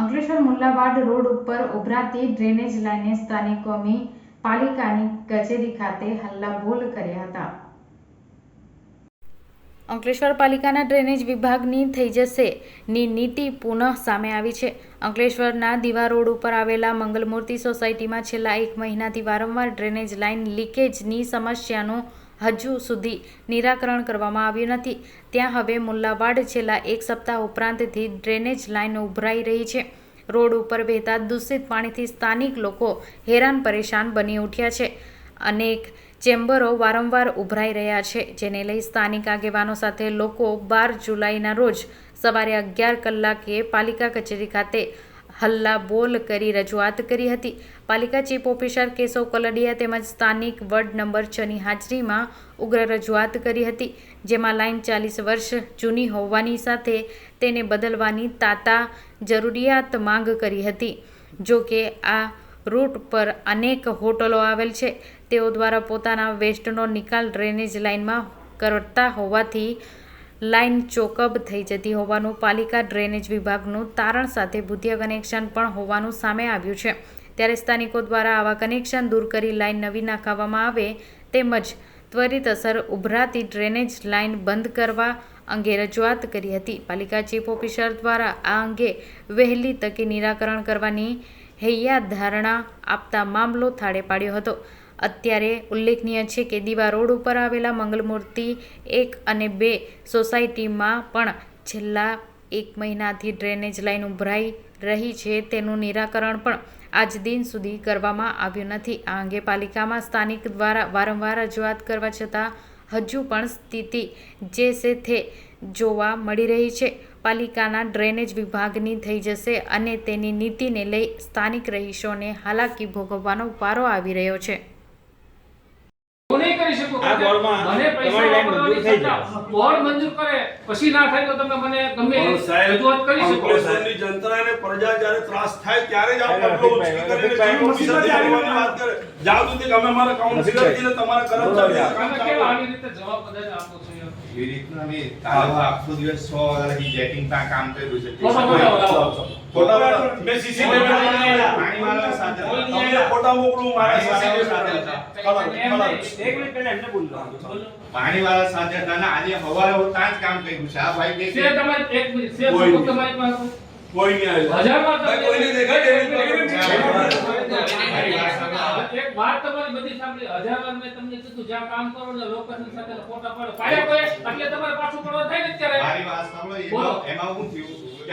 Ankleshwar Mullawad road ઉપર ઉભરાતી drainage લાઈને સ્થાનિકોની પાલિકાની કચેરી ખાતે હલ્લાબોલ કર્યા હતા. અંકલેશ્વર પાલિકાના ડ્રેનેજ વિભાગની થઈ જશે. ની નીતિ પુનઃ સામે આવી છે. અંકલેશ્વરના દીવા રોડ ઉપર આવેલા મંગલમૂર્તિ સોસાયટીમાં છેલ્લા એક મહિનાથી વારંવાર ડ્રેનેજ લાઇન લીકેજની સમસ્યાનું હજુ સુધી નિરાકરણ કરવામાં આવ્યું નથી. ત્યાં હવે મુલ્લાવાડ છેલ્લા એક સપ્તાહ ઉપરાંતથી ડ્રેનેજ લાઇન ઉભરાઈ રહી છે. રોડ ઉપર વહેતા દૂષિત પાણીથી સ્થાનિક લોકો હેરાન પરેશાન બની ઉઠ્યા છે. અનેક ચેમ્બરો વારંવાર ઉભરાઈ રહ્યા છે, જેને લઈ સ્થાનિક આગેવાનો સાથે લોકો બાર જુલાઈના રોજ સવારે અગિયાર કલાકે પાલિકા કચેરી ખાતે હલ્લા બોલ કરી રજૂઆત કરી હતી. પાલિકા ચીફ ઓફિસર કેશવ કલડિયા તેમજ સ્થાનિક વોર્ડ નંબર છની હાજરીમાં ઉગ્ર રજૂઆત કરી હતી, જેમાં લાઇન ચાલીસ વર્ષ જૂની હોવાની સાથે તેને બદલવાની તાતા જરૂરિયાત માંગ કરી હતી. જો કે આ રૂટ પર અનેક હોટલો આવેલ છે, તેઓ દ્વારા પોતાના વેસ્ટનો નિકાલ ડ્રેનેજ લાઇનમાં કરતા હોવાથી લાઇન ચોકઅપ થઈ જતી હોવાનું પાલિકા ડ્રેનેજ વિભાગનું તારણ સાથે ભૂતિયા કનેક્શન પણ હોવાનું સામે આવ્યું છે. ત્યારે સ્થાનિકો દ્વારા આવા કનેક્શન દૂર કરી લાઇન નવી નાખવામાં આવે તેમજ ત્વરિત અસર ઉભરાતી ડ્રેનેજ લાઇન બંધ કરવા અંગે રજૂઆત કરી હતી. પાલિકા ચીફ ઓફિસર દ્વારા આ અંગે વહેલી તકે નિરાકરણ કરવાની હૈયા ધારણા આપતા મામલો થાળે પાડ્યો હતો. અત્યારે ઉલ્લેખનીય છે કે દીવા રોડ ઉપર આવેલા મંગલમૂર્તિ એક અને બે સોસાયટીમાં પણ છેલ્લા એક મહિનાથી ડ્રેનેજ લાઇન ઉભરાઈ રહી છે. તેનું નિરાકરણ પણ આજ દિન સુધી કરવામાં આવ્યું નથી. આ અંગે પાલિકામાં સ્થાનિક દ્વારા વારંવાર રજૂઆત કરવા છતાં હજુ પણ સ્થિતિ જે છે તે જોવા મળી રહી છે. પાલિકાના ડ્રેનેજ વિભાગની થઈ જશે અને તેની નીતિને લઈ સ્થાનિક રહીશોને હાલાકી ભોગવવાનો પારો આવી રહ્યો છે. નહીં કરી શકો આ બોર્ડમાં મને પૈસા મંજૂર થઈ વાપરવાની જાય. સત્તા બોર્ડ મંજૂર કરે પછી ના થાય તો તમે મને ગમે સાહેબ, રજૂઆત કરી શકો સાહેબની જનતા અને પ્રજા જ્યારે ત્રાસ થાય ત્યારે જ આ પગલો ઉચકી કરીને ચીફ રફીકભાઈ, આવવાની વાત કરે. જ્યાં સુધી તમે મારા કાઉન્સિલરથી ને તમારા કર્મચારીઓને કામ તમે કેવા આવી રીતે જવાબ બધા આપો છો? એવી રીતના બી કાલે આખો દિવસ સો વાગ્યાથી જેટિંગ ત્યાં કામ કર્યું છે ફોટો બતાવો. ફોટા બતાવો. મેં CCTV પાણીવાળા સાથે તમને ફોટા મોકલું મારા CCTV સાથે ફોટા. હતા. ખબર, એમ ખબર. નહીં. એક મિનિટ પહેલા એમને બોલ દો. બોલો. સાથે હતા ને આજે હવારે હું ત્યાં જ કામ કર્યું છે આ ભાઈ કે છે એક મિનિટ છે કોઈ નહીં. તમારી પાસે કોઈ નહીં આવ્યું. દેખાય એક મિનિટ, એક મિનિટ, એક મિનિટ. મારી વાત સાંભળો. એક વાત તમારી બધી સાંભળી. હજાર વાર મેં તમને કીધું જ્યાં કામ કરો એટલે લોકેશન સાથે ફોટા પાડો. પાડ્યા કોઈ? એટલે તમારે પાછું પડવા થાય ને અત્યારે? મારી વાત સાંભળો એમાં હું થયું.